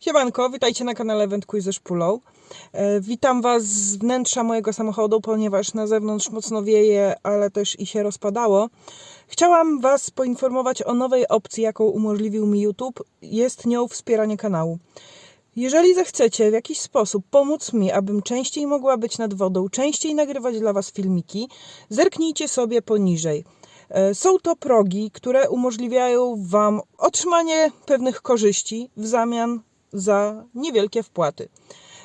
Siemanko, witajcie na kanale Wędkuj ze Szpulą. E, Witam Was z wnętrza mojego samochodu, ponieważ na zewnątrz mocno wieje, ale też i się rozpadało. Chciałam Was poinformować o nowej opcji, jaką umożliwił mi YouTube. Jest nią wspieranie kanału. Jeżeli zechcecie w jakiś sposób pomóc mi, abym częściej mogła być nad wodą, częściej nagrywać dla Was filmiki, zerknijcie sobie poniżej. E, Są to progi, które umożliwiają Wam otrzymanie pewnych korzyści w zamian za niewielkie wpłaty.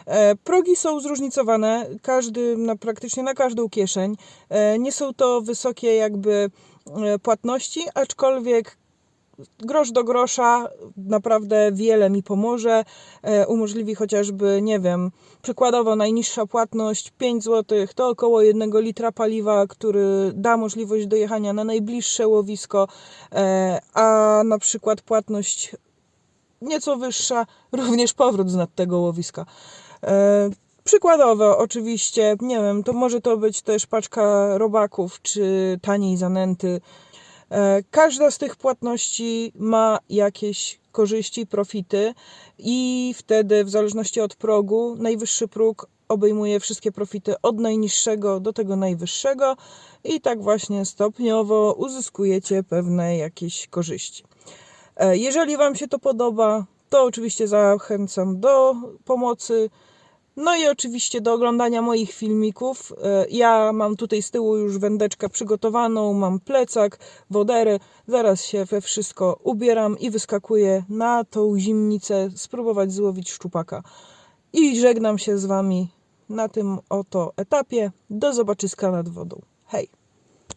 E, Progi są zróżnicowane, każdy, na, praktycznie na każdą kieszeń. E, Nie są to wysokie jakby e, płatności, aczkolwiek grosz do grosza naprawdę wiele mi pomoże. Umożliwi chociażby, nie wiem, przykładowo najniższa płatność 5 zł to około 1 litra paliwa, który da możliwość dojechania na najbliższe łowisko, a na przykład płatność nieco wyższa, również powrót z nad tego łowiska. E, Przykładowo, oczywiście, nie wiem, to może to być też paczka robaków czy taniej zanęty. E, Każda z tych płatności ma jakieś korzyści, profity i wtedy w zależności od progu, najwyższy próg obejmuje wszystkie profity od najniższego do tego najwyższego i tak właśnie stopniowo uzyskujecie pewne jakieś korzyści. E, Jeżeli Wam się to podoba, to oczywiście zachęcam do pomocy. No i oczywiście do oglądania moich filmików. E, Ja mam tutaj z tyłu już wędeczkę przygotowaną, mam plecak, wodery. Zaraz się we wszystko ubieram i wyskakuję na tą zimnicę spróbować złowić szczupaka. I żegnam się z Wami na tym oto etapie. Do zobaczyska nad wodą. Hej!